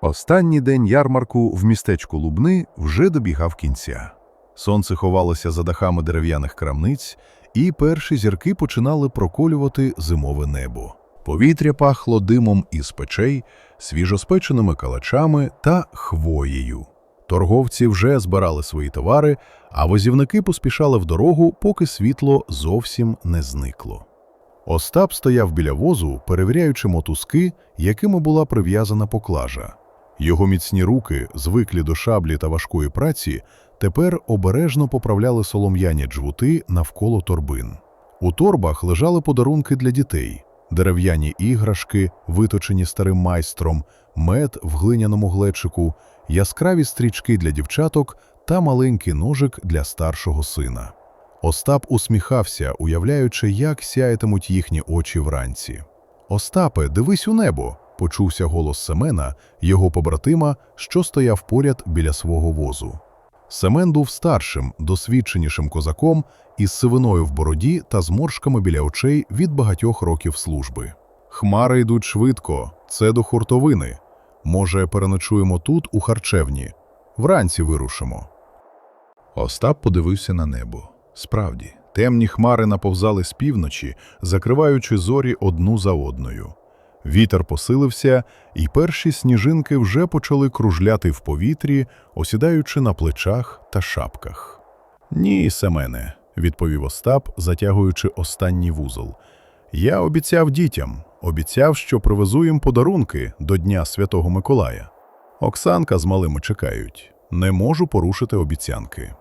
Останній день ярмарку в містечку Лубни вже добігав кінця. Сонце ховалося за дахами дерев'яних крамниць, і перші зірки починали проколювати зимове небо. Повітря пахло димом із печей, свіжоспеченими калачами та хвоєю. Торговці вже збирали свої товари, а возівники поспішали в дорогу, поки світло зовсім не зникло. Остап стояв біля возу, перевіряючи мотузки, якими була прив'язана поклажа. Його міцні руки, звиклі до шаблі та важкої праці, тепер обережно поправляли солом'яні джгути навколо торбин. У торбах лежали подарунки для дітей, дерев'яні іграшки, виточені старим майстром, мед в глиняному глечику, яскраві стрічки для дівчаток та маленький ножик для старшого сина. Остап усміхався, уявляючи, як сяятимуть їхні очі вранці. Остапе, дивись у небо. Почувся голос Семена, його побратима, що стояв поряд біля свого возу. Семен був старшим, досвідченішим козаком із сивиною в бороді та зморшками біля очей від багатьох років служби. Хмари йдуть швидко, це до хуртовини. Може, переночуємо тут, у харчевні. Вранці вирушимо. Остап подивився на небо. Справді, темні хмари наповзали з півночі, закриваючи зорі одну за одною. Вітер посилився, і перші сніжинки вже почали кружляти в повітрі, осідаючи на плечах та шапках. Ні, Семене, відповів Остап, затягуючи останній вузол. Я обіцяв дітям, обіцяв, що привезу їм подарунки до Дня Святого Миколая. Оксанка з малими чекають. Не можу порушити обіцянки.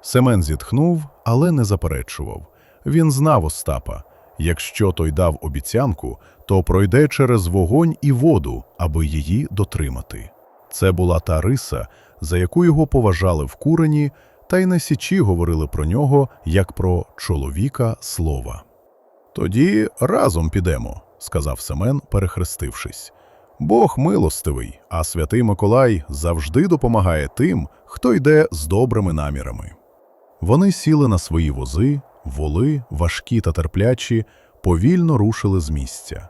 Семен зітхнув, але не заперечував. Він знав Остапа. Якщо той дав обіцянку, то пройде через вогонь і воду, аби її дотримати. Це була та риса, за яку його поважали в курені, та й на січі говорили про нього як про чоловіка слова. Тоді разом підемо, сказав Семен, перехрестившись. Бог милостивий, а святий Миколай завжди допомагає тим, хто йде з добрими намірами. Вони сіли на свої вози, воли, важкі та терплячі, повільно рушили з місця.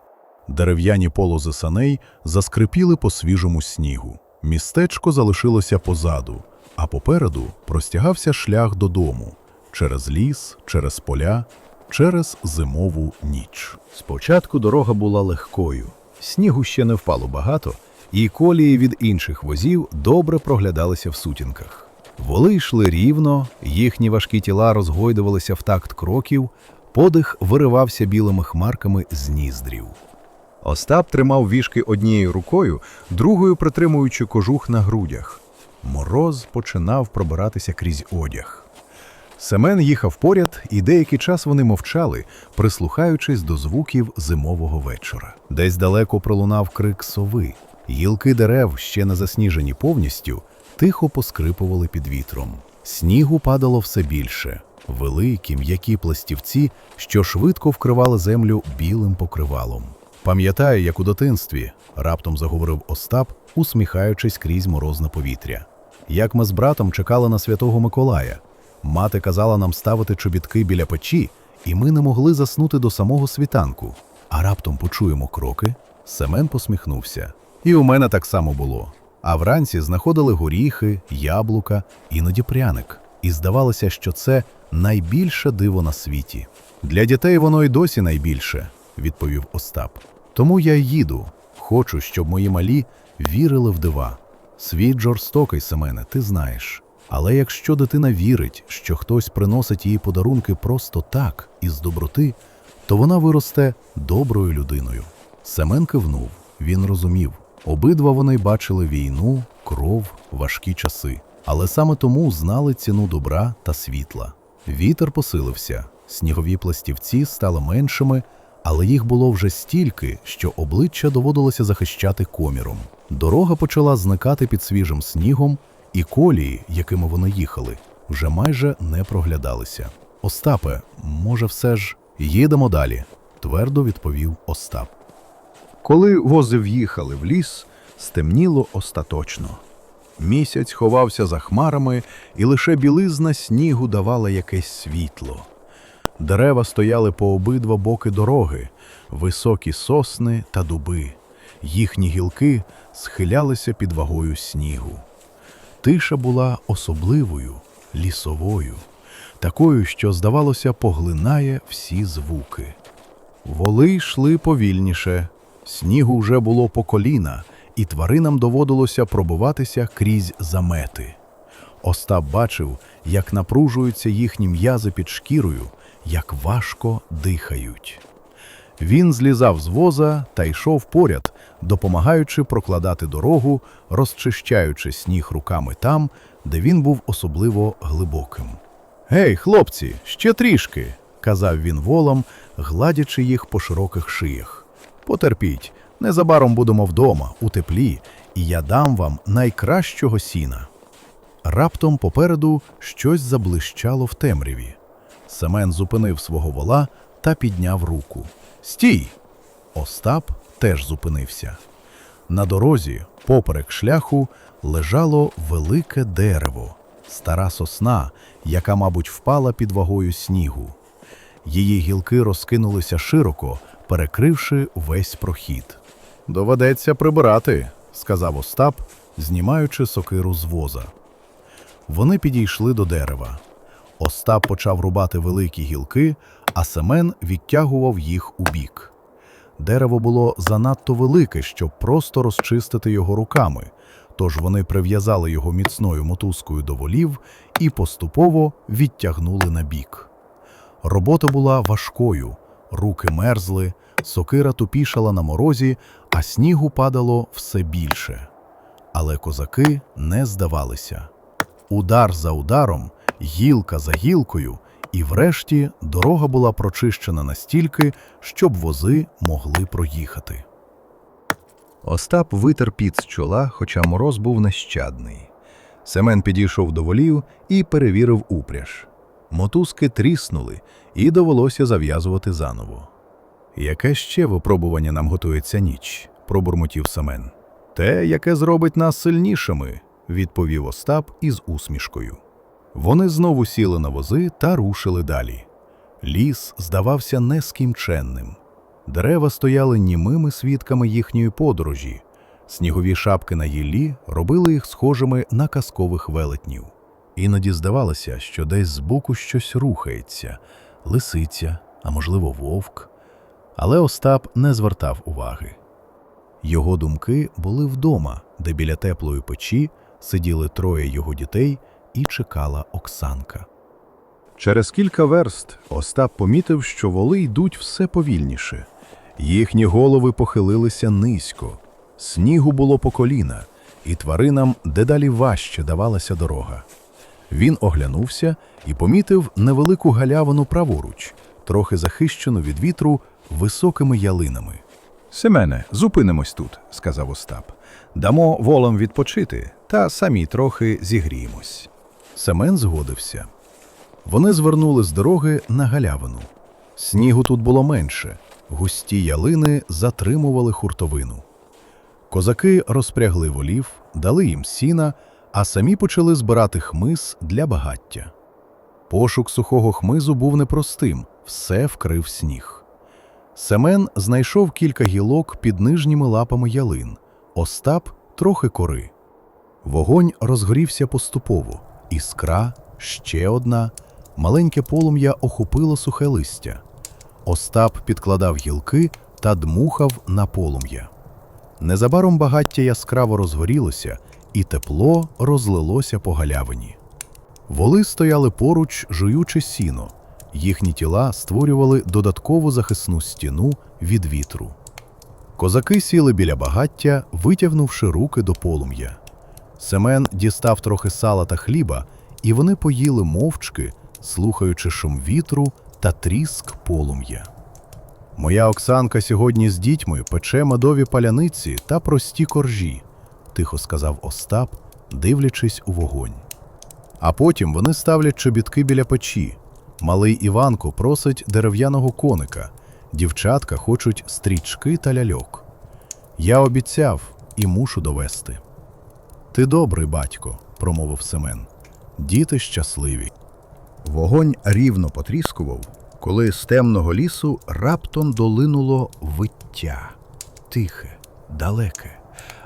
Дерев'яні полози саней заскрипіли по свіжому снігу. Містечко залишилося позаду, а попереду простягався шлях додому через ліс, через поля, через зимову ніч. Спочатку дорога була легкою, снігу ще не впало багато, і колії від інших возів добре проглядалися в сутінках. Воли йшли рівно, їхні важкі тіла розгойдувалися в такт кроків, подих виривався білими хмарками з ніздрів. Остап тримав вішки однією рукою, другою притримуючи кожух на грудях. Мороз починав пробиратися крізь одяг. Семен їхав поряд, і деякий час вони мовчали, прислухаючись до звуків зимового вечора. Десь далеко пролунав крик сови. Гілки дерев, ще не засніжені повністю, тихо поскрипували під вітром. Снігу падало все більше. Великі м'які пластівці, що швидко вкривали землю білим покривалом. Пам'ятаю, як у дитинстві, раптом заговорив Остап, усміхаючись крізь морозне повітря. Як ми з братом чекали на святого Миколая. Мати казала нам ставити чобітки біля печі, і ми не могли заснути до самого світанку. А раптом почуємо кроки. Семен посміхнувся. І у мене так само було. А вранці знаходили горіхи, яблука, іноді пряник. І здавалося, що це найбільше диво на світі. Для дітей воно й досі найбільше, відповів Остап. Тому я їду. Хочу, щоб мої малі вірили в дива. Світ жорстокий, Семене, ти знаєш. Але якщо дитина вірить, що хтось приносить їй подарунки просто так, із доброти, то вона виросте доброю людиною. Семен кивнув, він розумів. Обидва вони бачили війну, кров, важкі часи, але саме тому знали ціну добра та світла. Вітер посилився, снігові пластівці стали меншими, але їх було вже стільки, що обличчя доводилося захищати коміром. Дорога почала зникати під свіжим снігом, і колії, якими вони їхали, вже майже не проглядалися. Остапе, може, все ж їдемо далі, твердо відповів Остап. Коли вози в'їхали в ліс, стемніло остаточно. Місяць ховався за хмарами, і лише білизна снігу давала якесь світло. Дерева стояли по обидва боки дороги, високі сосни та дуби. Їхні гілки схилялися під вагою снігу. Тиша була особливою, лісовою, такою, що, здавалося, поглинає всі звуки. Воли йшли повільніше, снігу вже було по коліна, і тваринам доводилося пробиватися крізь замети. Остап бачив, як напружуються їхні м'язи під шкірою, як важко дихають. Він злізав з воза та йшов поряд, допомагаючи прокладати дорогу, розчищаючи сніг руками там, де він був особливо глибоким. Гей, хлопці, ще трішки, казав він волам, гладячи їх по широких шиях. Потерпіть, незабаром будемо вдома, у теплі, і я дам вам найкращого сіна. Раптом попереду щось заблищало в темряві. Семен зупинив свого вола та підняв руку. Стій! Остап теж зупинився. На дорозі, поперек шляху, лежало велике дерево, стара сосна, яка, мабуть, впала під вагою снігу. Її гілки розкинулися широко, перекривши весь прохід. Доведеться прибирати, сказав Остап, знімаючи сокиру з воза. Вони підійшли до дерева. Остап почав рубати великі гілки, а Семен відтягував їх у бік. Дерево було занадто велике, щоб просто розчистити його руками, тож вони прив'язали його міцною мотузкою до волів і поступово відтягнули на бік. Робота була важкою, руки мерзли, сокира тупішала на морозі, а снігу падало все більше. Але козаки не здавалися. Удар за ударом, гілка за гілкою, і врешті дорога була прочищена настільки, щоб вози могли проїхати. Остап витер піт з чола, хоча мороз був нещадний. Семен підійшов до волів і перевірив упряж. Мотузки тріснули, і довелося зав'язувати заново. Яке ще випробування нам готується ніч? пробурмотів Семен. Те, яке зробить нас сильнішими, відповів Остап із усмішкою. Вони знову сіли на вози та рушили далі. Ліс здавався нескінченним. Дерева стояли німими свідками їхньої подорожі. Снігові шапки на гіллі робили їх схожими на казкових велетнів. Іноді здавалося, що десь збоку щось рухається лисиця, а можливо, вовк. Але Остап не звертав уваги. Його думки були вдома, де біля теплої печі сиділи троє його дітей і чекала Оксанка. Через кілька верст Остап помітив, що воли йдуть все повільніше. Їхні голови похилилися низько, снігу було по коліна, і тваринам дедалі важче давалася дорога. Він оглянувся і помітив невелику галявину праворуч, трохи захищену від вітру високими ялинами. Семене, зупинимось тут, сказав Остап. Дамо волам відпочити та самі трохи зігріємось. Семен згодився. Вони звернули з дороги на галявину. Снігу тут було менше, густі ялини затримували хуртовину. Козаки розпрягли волів, дали їм сіна, а самі почали збирати хмиз для багаття. Пошук сухого хмизу був непростим, все вкрив сніг. Семен знайшов кілька гілок під нижніми лапами ялин, Остап трохи кори. Вогонь розгорівся поступово, іскра, ще одна, маленьке полум'я охопило сухе листя. Остап підкладав гілки та дмухав на полум'я. Незабаром багаття яскраво розгорілося, і тепло розлилося по галявині. Воли стояли поруч, жуючи сіно. Їхні тіла створювали додаткову захисну стіну від вітру. Козаки сіли біля багаття, витягнувши руки до полум'я. Семен дістав трохи сала та хліба, і вони поїли мовчки, слухаючи шум вітру та тріск полум'я. Моя Оксанка сьогодні з дітьми пече медові паляниці та прості коржі, тихо сказав Остап, дивлячись у вогонь. А потім вони ставлять чобітки біля печі. Малий Іванко просить дерев'яного коника, дівчатка хочуть стрічки та ляльок. Я обіцяв і мушу довести. Ти добрий, батько, промовив Семен. Діти щасливі. Вогонь рівно потріскував, коли з темного лісу раптом долинуло виття. Тихе, далеке,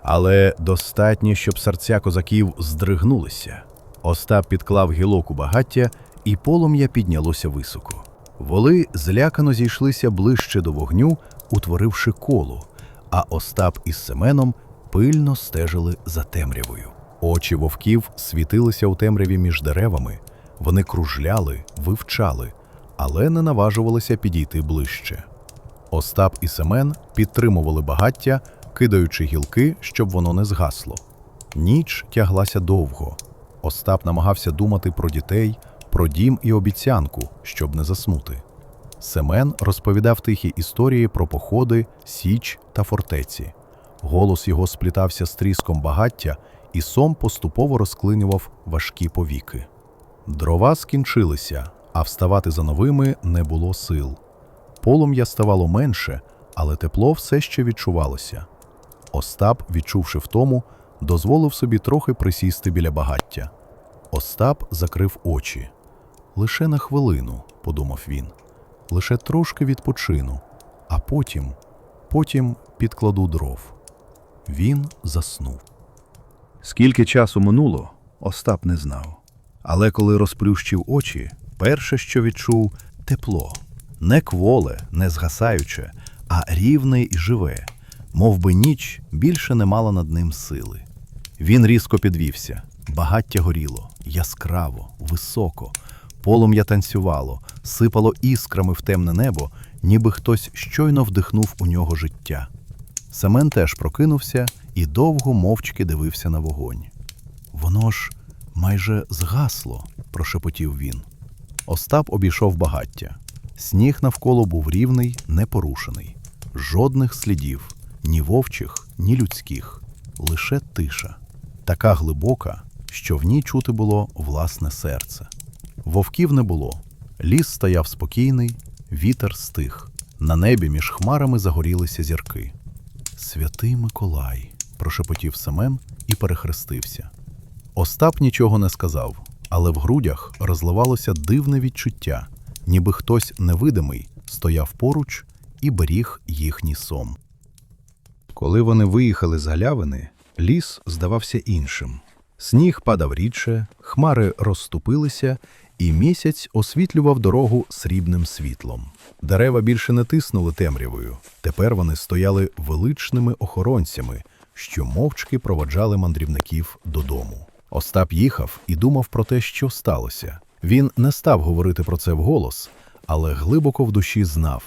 але достатньо, щоб серця козаків здригнулися. Остап підклав гілок у багаття, і полум'я піднялося високо. Воли злякано зійшлися ближче до вогню, утворивши коло, а Остап із Семеном пильно стежили за темрявою. Очі вовків світилися у темряві між деревами, вони кружляли, вивчали, але не наважувалися підійти ближче. Остап і Семен підтримували багаття, кидаючи гілки, щоб воно не згасло. Ніч тяглася довго. Остап намагався думати про дітей, про дім і обіцянку, щоб не заснути. Семен розповідав тихі історії про походи, січ та фортеці. Голос його сплітався з тріском багаття, і сом поступово розклинював важкі повіки. Дрова скінчилися, а вставати за новими не було сил. Полум'я ставало менше, але тепло все ще відчувалося. Остап, відчувши втому, дозволив собі трохи присісти біля багаття. Остап закрив очі. Лише на хвилину, подумав він, лише трошки відпочину, а потім, потім підкладу дров. Він заснув. Скільки часу минуло, Остап не знав. Але коли розплющив очі, перше, що відчув тепло. Не кволе, не згасаюче, а рівне і живе, мов би ніч більше не мала над ним сили. Він різко підвівся, багаття горіло, яскраво, високо, полум'я танцювало, сипало іскрами в темне небо, ніби хтось щойно вдихнув у нього життя. Семен теж прокинувся і довго мовчки дивився на вогонь. Воно ж майже згасло, прошепотів він. Остап обійшов багаття. Сніг навколо був рівний, непорушений. Жодних слідів, ні вовчих, ні людських, лише тиша, така глибока, що в ній чути було власне серце. Вовків не було. Ліс стояв спокійний, вітер стих. На небі між хмарами загорілися зірки. Святий Миколай, прошепотів Семен і перехрестився. Остап нічого не сказав, але в грудях розливалося дивне відчуття, ніби хтось невидимий стояв поруч і беріг їхній сом. Коли вони виїхали з галявини, ліс здавався іншим. Сніг падав рідше, хмари розступилися, і місяць освітлював дорогу срібним світлом. Дерева більше не тиснули темрявою. Тепер вони стояли величними охоронцями, що мовчки проводжали мандрівників додому. Остап їхав і думав про те, що сталося. Він не став говорити про це вголос, але глибоко в душі знав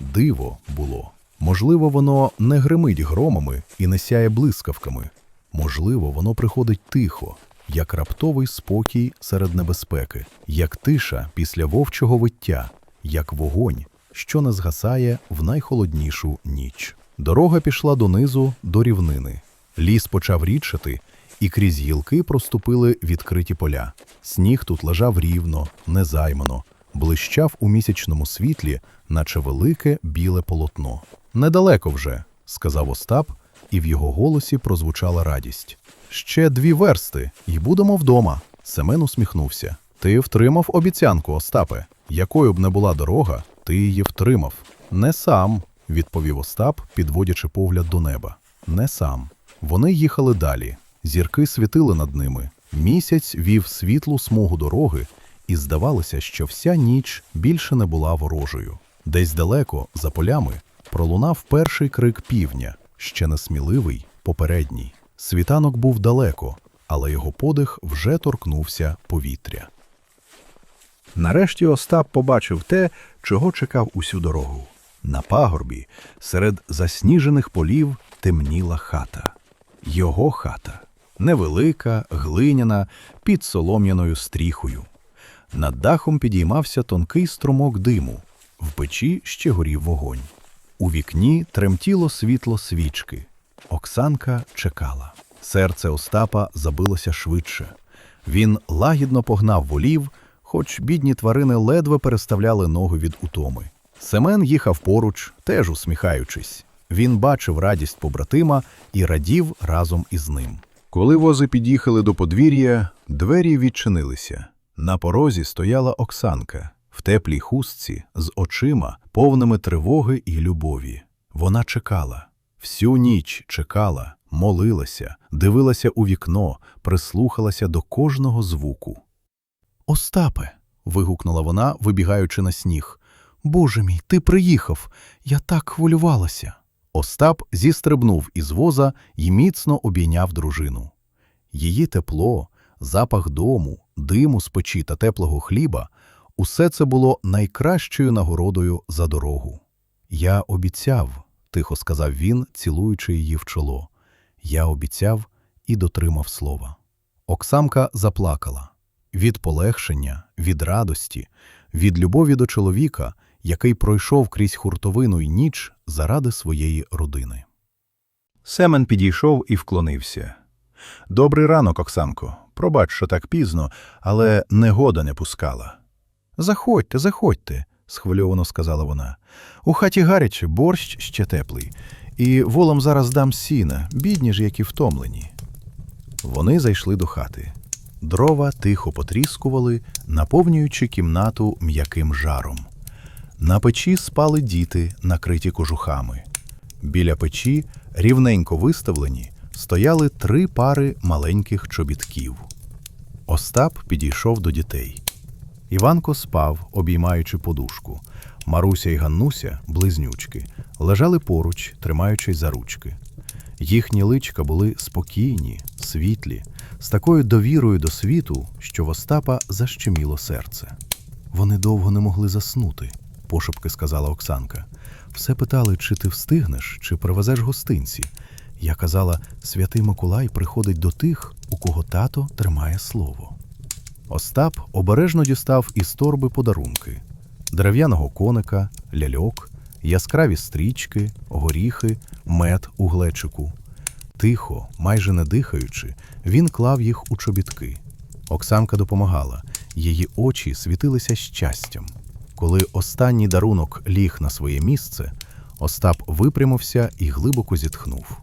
диво було. Можливо, воно не гримить громами і не сяє блискавками. Можливо, воно приходить тихо, як раптовий спокій серед небезпеки, як тиша після вовчого виття, як вогонь, що не згасає в найхолоднішу ніч. Дорога пішла донизу до рівнини. Ліс почав рідшати, і крізь гілки проступили відкриті поля. Сніг тут лежав рівно, незаймано, блищав у місячному світлі, наче велике біле полотно. Недалеко вже, сказав Остап, і в його голосі прозвучала радість. Ще дві версти, і будемо вдома. Семен усміхнувся. Ти втримав обіцянку, Остапе. Якою б не була дорога, ти її втримав. Не сам, відповів Остап, підводячи погляд до неба. Не сам. Вони їхали далі. Зірки світили над ними. Місяць вів світлу смугу дороги, і здавалося, що вся ніч більше не була ворожою. Десь далеко, за полями, пролунав перший крик півня, ще несміливий, попередній. Світанок був далеко, але його подих вже торкнувся повітря. Нарешті Остап побачив те, чого чекав усю дорогу. На пагорбі, серед засніжених полів, темніла хата. Його хата. Невелика, глиняна, під солом'яною стріхою. Над дахом підіймався тонкий струмок диму. В печі ще горів вогонь. У вікні тремтіло світло свічки. Оксанка чекала. Серце Остапа забилося швидше. Він лагідно погнав волів, хоч бідні тварини ледве переставляли ноги від утоми. Семен їхав поруч, теж усміхаючись. Він бачив радість побратима і радів разом із ним. Коли вози під'їхали до подвір'я, двері відчинилися. На порозі стояла Оксанка в теплій хустці з очима, повними тривоги і любові. Вона чекала. Всю ніч чекала, молилася, дивилася у вікно, прислухалася до кожного звуку. Остапе. вигукнула вона, вибігаючи на сніг. Боже мій, ти приїхав. Я так хвилювалася. Остап зістрибнув із воза і міцно обійняв дружину. Її тепло, запах дому, диму з печі та теплого хліба усе це було найкращою нагородою за дорогу. Я обіцяв, тихо сказав він, цілуючи її в чоло. Я обіцяв і дотримав слова. Оксамка заплакала від полегшення, від радості, від любові до чоловіка, який пройшов крізь хуртовину й ніч заради своєї родини. Семен підійшов і вклонився. Добрий ранок, Оксанко. Пробач, що так пізно, але негода не пускала. Заходьте, заходьте, схвильовано сказала вона. У хаті гаряче, борщ ще теплий, і волом зараз дам сіна, бідні ж, які втомлені. Вони зайшли до хати. Дрова тихо потріскували, наповнюючи кімнату м'яким жаром. На печі спали діти, накриті кожухами. Біля печі, рівненько виставлені, стояли три пари маленьких чобітків. Остап підійшов до дітей. Іванко спав, обіймаючи подушку. Маруся і Ганнуся, близнючки, лежали поруч, тримаючись за ручки. Їхні личка були спокійні, світлі, з такою довірою до світу, що в Остапа защеміло серце. Вони довго не могли заснути, пошепки сказала Оксанка. Все питали, чи ти встигнеш, чи привезеш гостинці. Я казала, святий Миколай приходить до тих, у кого тато тримає слово. Остап обережно дістав із торби подарунки: дерев'яного коника, ляльок, яскраві стрічки, горіхи, мед у глечику. Тихо, майже не дихаючи, він клав їх у чобітки. Оксанка допомагала, її очі світилися щастям. Коли останній дарунок ліг на своє місце, Остап випрямився і глибоко зітхнув.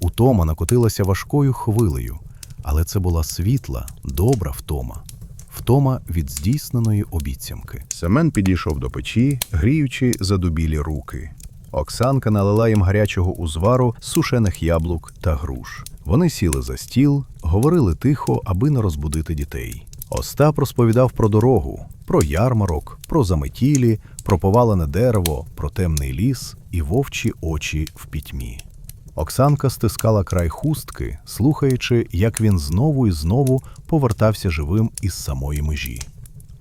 Утома накотилася важкою хвилею, але це була світла, добра втома, втома від здійсненої обіцянки. Семен підійшов до печі, гріючи задубілі руки. Оксанка налила їм гарячого узвару сушених яблук та груш. Вони сіли за стіл, говорили тихо, аби не розбудити дітей. Остап розповідав про дорогу, про ярмарок, про заметілі, про повалене дерево, про темний ліс і вовчі очі в пітьмі. Оксанка стискала край хустки, слухаючи, як він знову і знову повертався живим із самої межі.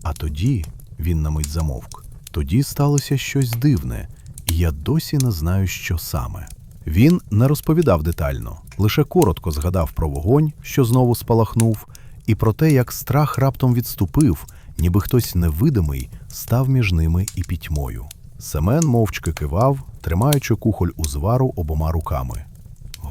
А тоді він на мить замовк. Тоді сталося щось дивне, і я досі не знаю, що саме. Він не розповідав детально, лише коротко згадав про вогонь, що знову спалахнув, і про те, як страх раптом відступив, ніби хтось невидимий став між ними і пітьмою. Семен мовчки кивав, тримаючи кухоль узвару обома руками.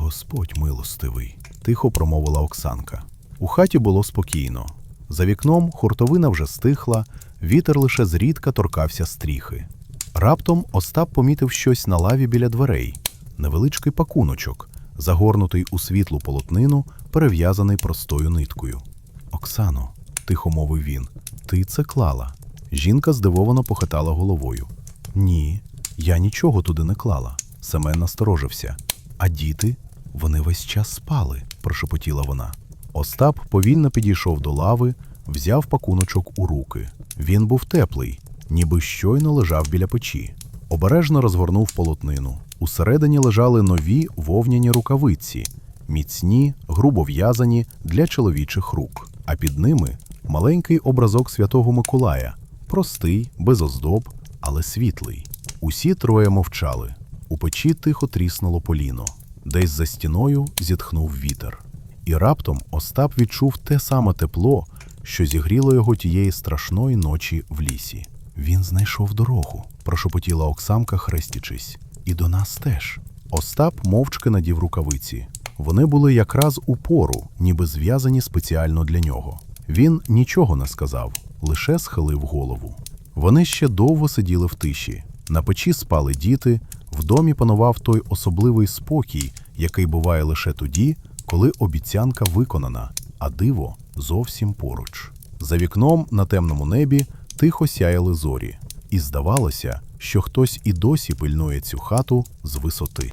Господь милостивий, тихо промовила Оксанка. У хаті було спокійно. За вікном хуртовина вже стихла, вітер лише зрідка торкався стріхи. Раптом Остап помітив щось на лаві біля дверей невеличкий пакуночок, загорнутий у світлу полотнину, перев'язаний простою ниткою. Оксано, тихо мовив він, ти це клала. Жінка здивовано похитала головою. Ні, я нічого туди не клала. Семен насторожився. А діти? Вони весь час спали, прошепотіла вона. Остап повільно підійшов до лави, взяв пакуночок у руки. Він був теплий, ніби щойно лежав біля печі. Обережно розгорнув полотнину. Усередині лежали нові вовняні рукавиці, міцні, грубо в'язані для чоловічих рук, а під ними маленький образок святого Миколая, простий, без оздоб, але світлий. Усі троє мовчали. У печі тихо тріснуло поліно. Десь за стіною зітхнув вітер. І раптом Остап відчув те саме тепло, що зігріло його тієї страшної ночі в лісі. Він знайшов дорогу, прошепотіла Оксамка, хрестячись. І до нас теж. Остап мовчки надів рукавиці. Вони були якраз у пору, ніби зв'язані спеціально для нього. Він нічого не сказав, лише схилив голову. Вони ще довго сиділи в тиші. На печі спали діти, в домі панував той особливий спокій, який буває лише тоді, коли обіцянка виконана, а диво зовсім поруч. За вікном на темному небі тихо сяяли зорі, і здавалося, що хтось і досі пильнує цю хату з висоти.